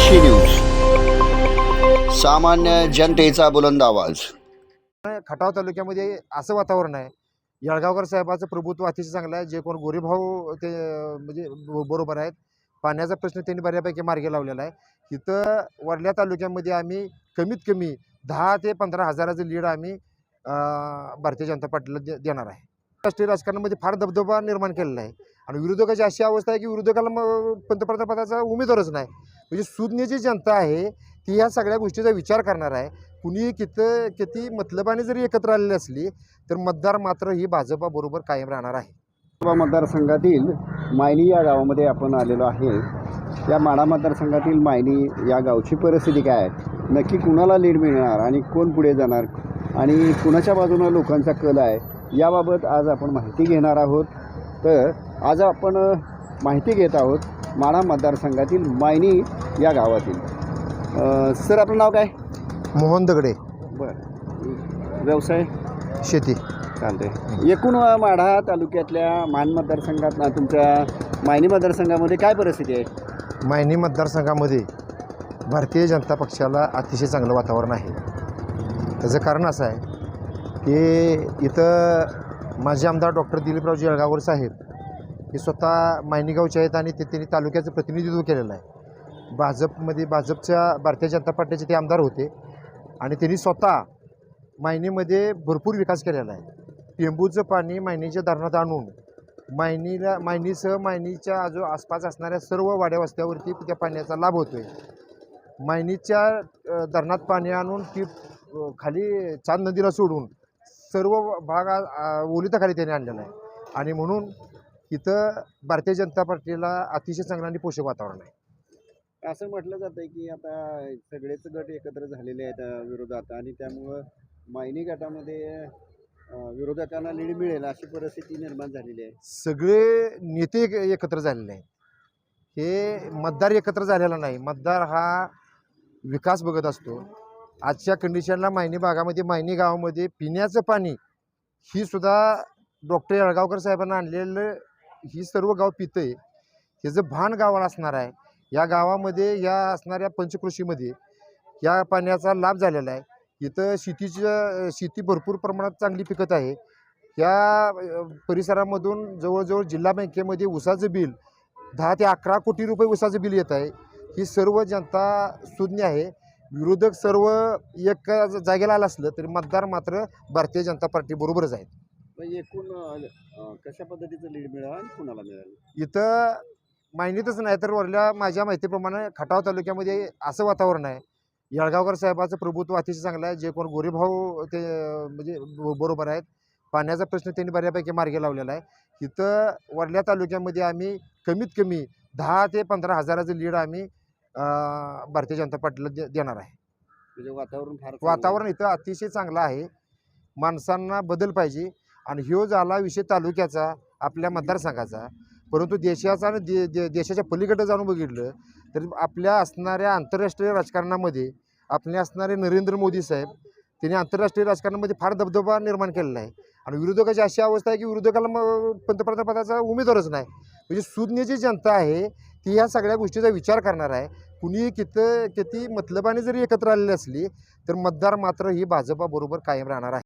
ABC news. सामान्य जनतेचा बुलंद आवाज. खटाव तालुक्यामध्ये असं वातावरण आहे. येळगावकर साहेबाचं प्रभुत्व अतिशय चांगलं आहे. जे कोण गोरीभाऊ ते म्हणजे बरोबर आहेत. पाण्याचा प्रश्न त्यांनी बऱ्यापैकी मार्गी लावलेला आहे. इथं वडल्या तालुक्यामध्ये आम्ही कमीत कमी दहा ते पंधरा हजाराचं लीड आम्ही भारतीय जनता पार्टीला दे देणार आहे. राष्ट्रीय राजकारणामध्ये फार दबदबा निर्माण केलेला आहे. आणि विरोधकाची अशी अवस्था आहे की विरोधकाला मग पंतप्रधान पदाचा उमेदवारच नाही. म्हणजे सुज्ञ जी जनता आहे ती ह्या सगळ्या गोष्टीचा विचार करणार आहे. कुणी कित किती मतलबाने जरी एकत्र आलेली असली तर मतदार मात्र ही भाजपाबरोबर कायम राहणार आहे. लोकसभा मतदारसंघातील मायनी या गावामध्ये आपण आलेलो आहे. या माडा मतदारसंघातील मायनी या गावची परिस्थिती काय आहे? नक्की कुणाला लीड मिळणार आणि कोण पुढे जाणार? आणि कुणाच्या बाजूनं लोकांचा कल आहे? याबाबत आज आपण माहिती घेणार आहोत. तर आज आपण माहिती घेत आहोत माडा मतदारसंघातील मायनी या गावातील. सर आपलं नाव काय? मोहन दगडे. बरं. व्यवसाय? शेती. चालतंय. एकूण माढा तालुक्यातल्या मान मतदारसंघात ना तुमच्या मायनी मतदारसंघामध्ये काय परिस्थिती आहे? मायनी मतदारसंघामध्ये भारतीय जनता पक्षाला अतिशय चांगलं वातावरण आहे. त्याचं कारण असं आहे की इथं माजी आमदार डॉक्टर दिलीपराव जळगावर साहेब हे स्वतः मायनीगावचे आहेत आणि ते त्यांनी तालुक्याचं प्रतिनिधित्व केलेलं आहे. भाजपमध्ये भाजपच्या भारतीय जनता पार्टीचे ते आमदार होते. आणि त्यांनी स्वतः मायनीमध्ये भरपूर विकास केलेला आहे. टेंबूचं पाणी मायनीच्या धरणात आणून मायनीला मायनीसह मायनीच्या आजू आसपास असणाऱ्या सर्व वाड्या वस्त्यावरती त्या पाण्याचा लाभ होतो आहे मायनीच्या धरणात पाणी आणून ती खाली चांद नदीला सोडून सर्व भाग ओलिताखाली त्याने आणलेला आहे. आणि म्हणून इथं भारतीय जनता पार्टीला अतिशय चांगलं आणि पोषक वातावरण आहे. असं म्हटलं जातं की आता सगळेच गट एकत्र झालेले आहेत विरोधात. आणि त्यामुळं मायनी गटामध्ये विरोधकांना लीड मिळेल अशी परिस्थिती निर्माण झालेली आहे. सगळे नेते एक- एकत्र झालेले आहेत. हे मतदार एकत्र झालेला नाही. मतदार हा विकास बघत असतो. आजच्या कंडिशनला मायनी भागामध्ये मायनी गावामध्ये पिण्याचं पाणी ही सुद्धा डॉक्टर येळगावकर साहेबांना आणलेलं ही सर्व गाव पितं आहे जे भान गावाला असणार आहे या गावामध्ये या असणाऱ्या पंचकृषीमध्ये या पाण्याचा लाभ झालेला आहे. इथं शेतीच्या शेती भरपूर प्रमाणात चांगली पिकत आहे. या परिसरामधून जवळजवळ जिल्हा बँकेमध्ये उसाचं बिल दहा ते अकरा कोटी रुपये उसाचं बिल येत आहे. ही सर्व जनता सुज्ञ आहे. विरोधक सर्व एक जागेला आलं असलं तरी मतदार मात्र भारतीय जनता पार्टीबरोबरच आहेत. पण एकूण अ, कशा पद्धतीचं लीड मिळेल आणि कुणाला मिळेल? इथं माहितीच नाही तर वरल्या माझ्या माहितीप्रमाणे खटाव तालुक्यामध्ये असं वातावरण आहे. येळगावकर साहेबाचं प्रभुत्व अतिशय चांगलं आहे. जे कोण गोरेभाऊ ते अं, म्हणजे ब- बरोबर आहेत. पाण्याचा प्रश्न त्यांनी बऱ्यापैकी मार्गी लावलेला आहे. इथं वडल्या तालुक्यामध्ये आम्ही कमीत कमी दहा ते पंधरा हजाराचं लीड आम्ही अं, भारतीय जनता पार्टीला दे देणार आहे. म्हणजे वातावरण फार चांगलं आहे. वातावरण इथं अतिशय चांगलं आहे. माणसांना बदल पाहिजे. आणि ह्यो झाला विषय तालुक्याचा आपल्या मतदारसंघाचा परंतु देशाचा आणि दे दे देशाच्या पलीकडे जाऊन बघितलं तर आपल्या असणाऱ्या आंतरराष्ट्रीय राजकारणामध्ये आपले असणारे नरेंद्र मोदी साहेब त्यांनी आंतरराष्ट्रीय राजकारणामध्ये फार दबदबा निर्माण केलेला आहे. आणि विरोधकाची अशी अवस्था आहे की विरोधकाला पंतप्रधान पदाचा उमेदवारच नाही. म्हणजे सुज्ञ जी जनता आहे ती ह्या सगळ्या गोष्टीचा विचार करणार आहे. कुणी कित किती मतलबाने जरी एकत्र आलेली असली तर मतदार मात्र ही भाजपाबरोबर कायम राहणार आहे.